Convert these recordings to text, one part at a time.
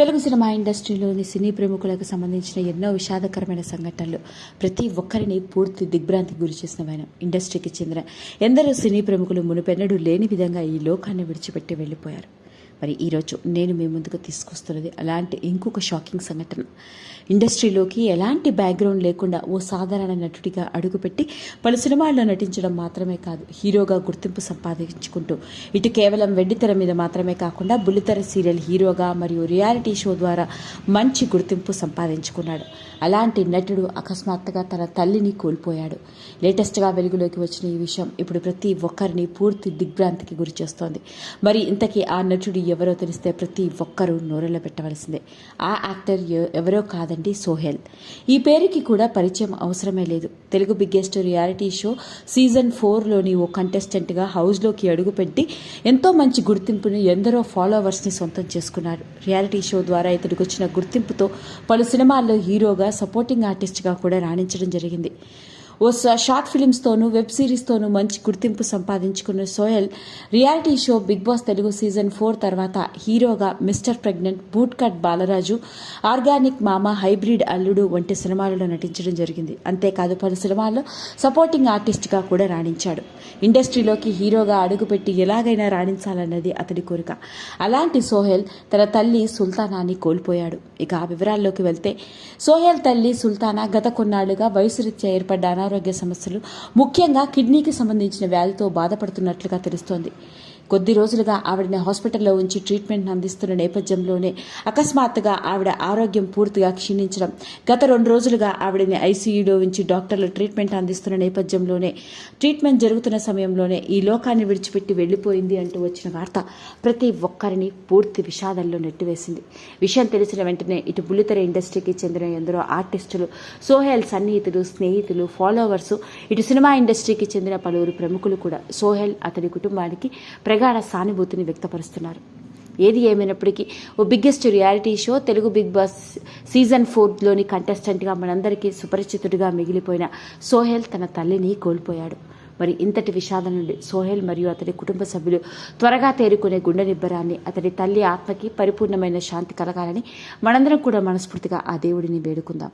Telugu cinema ఇండస్ట్రీలోని సినీ ప్రముఖులకు సంబంధించిన ఎన్నో విషాదకరమైన సంఘటనలు. ప్రతి ఒక్కరిని పూర్తి దిగ్భ్రాంతికి గురి చేసినవైన. ఇండస్ట్రీకి చెందిన ఎందరో సినీ ప్రముఖులు మునుపెన్నడూ లేని విధంగా ఈ లోకాన్ని విడిచిపెట్టి వెళ్ళిపోయారు. మరి ఈరోజు నేను మీ ముందుకు తీసుకొస్తున్నది అలాంటి ఇంకొక షాకింగ్ సంఘటన. ఇండస్ట్రీలోకి ఎలాంటి బ్యాక్గ్రౌండ్ లేకుండా ఓ సాధారణ నటుడిగా అడుగుపెట్టి పలు సినిమాల్లో నటించడం మాత్రమే కాదు హీరోగా గుర్తింపు సంపాదించుకుంటూ ఇటు కేవలం వెండితెర మీద మాత్రమే కాకుండా బుల్లితెర సీరియల్ హీరోగా మరియు రియాలిటీ షో ద్వారా మంచి గుర్తింపు సంపాదించుకున్నాడు. అలాంటి నటుడు అకస్మాత్తుగా తన తల్లిని కోల్పోయాడు. లేటెస్ట్గా వెలుగులోకి వచ్చిన ఈ విషయం ఇప్పుడు ప్రతి ఒక్కరిని పూర్తి దిగ్భ్రాంతికి గురి చేస్తోంది మరి ఇంతకీ ఆ నటుడు ఎవరో తెలిస్తే ప్రతి ఒక్కరూ నోరెళ్ళ పెట్టవలసిందే. ఆ యాక్టర్ ఎవరో కాదండి సోహెల్. ఈ పేరుకి కూడా పరిచయం అవసరమే లేదు. Telugu biggest reality show season ఫోర్లోని ఓ కంటెస్టెంట్గా హౌస్లోకి అడుగుపెట్టి ఎంతో మంచి గుర్తింపుని ఎందరో ఫాలోవర్స్ని సొంతం చేసుకున్నారు. రియాలిటీ షో ద్వారా ఇతడికి వచ్చిన గుర్తింపుతో పలు సినిమాల్లో హీరోగా సపోర్టింగ్ ఆర్టిస్ట్గా కూడా రాణించడం జరిగింది. ఓ షార్ట్ ఫిలిమ్స్తోనూ వెబ్ సిరీస్తోనూ మంచి గుర్తింపు సంపాదించుకున్న Sohel reality show big boss Telugu season four తర్వాత హీరోగా mister pregnant boot cut Balaraju organic Mama hybrid Alludu వంటి సినిమాలలో నటించడం జరిగింది. అంతేకాదు పలు సినిమాల్లో సపోర్టింగ్ ఆర్టిస్ట్గా కూడా రాణించాడు. ఇండస్ట్రీలోకి హీరోగా అడుగుపెట్టి ఎలాగైనా రాణించాలన్నది అతడి కోరిక. అలాంటి సోహెల్ తన తల్లి సుల్తానాని కోల్పోయాడు. ఇక ఆ వివరాల్లోకి వెళ్తే సోహెల్ తల్లి సుల్తానా గత కొన్నాళ్ళుగా వయసురీత్యా ఏర్పడ్డాన అనారోగ్య సమస్యలు. ముఖ్యంగా కిడ్నీకి సంబంధించిన వ్యాధితో బాధపడుతున్నట్లుగా తెలుస్తోంది. కొద్ది రోజులుగా ఆవిడని హాస్పిటల్లో ఉంచి ట్రీట్మెంట్ అందిస్తున్న నేపథ్యంలోనే అకస్మాత్తుగా ఆవిడ ఆరోగ్యం పూర్తిగా క్షీణించడం. గత రెండు రోజులుగా ఆవిడని ఐసీయూలో ఉంచి డాక్టర్లు ట్రీట్మెంట్ అందిస్తున్న నేపథ్యంలోనే ట్రీట్మెంట్ జరుగుతున్న సమయంలోనే ఈ లోకాన్ని విడిచిపెట్టి వెళ్ళిపోయింది అంటూ వచ్చిన వార్త ప్రతి ఒక్కరిని పూర్తి విషాదంలో నెట్టివేసింది. విషయం తెలిసిన వెంటనే ఇటు బుల్లితెర ఇండస్ట్రీకి చెందిన ఎందరో ఆర్టిస్టులు సోహెల్ సన్నిహితులు స్నేహితులు ఫాలోవర్స్ ఇటు సినిమా ఇండస్ట్రీకి చెందిన పలువురు ప్రముఖులు కూడా. సోహెల్ అతడి కుటుంబానికి ప్రగాఢ సానుభూతిని వ్యక్తపరుస్తున్నారు. ఏది ఏమైనప్పటికీ ఓ biggest reality show Telugu Bigg Boss season ఫోర్లోని కంటెస్టెంట్గా మనందరికీ సుపరిచితుడిగా మిగిలిపోయిన సోహెల్ తన తల్లిని కోల్పోయాడు. మరి ఇంతటి విషాదం నుండి సోహెల్ మరియు అతడి కుటుంబ సభ్యులు త్వరగా తేరుకునే గుండె నిబ్బరాన్ని అతడి తల్లి ఆత్మకి పరిపూర్ణమైన శాంతి కలగాలని మనందరం కూడా మనస్ఫూర్తిగా ఆ దేవుడిని వేడుకుందాం.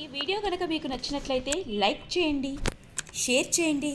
ఈ వీడియో కనుక మీకు నచ్చినట్లయితే లైక్ చేయండి షేర్ చేయండి.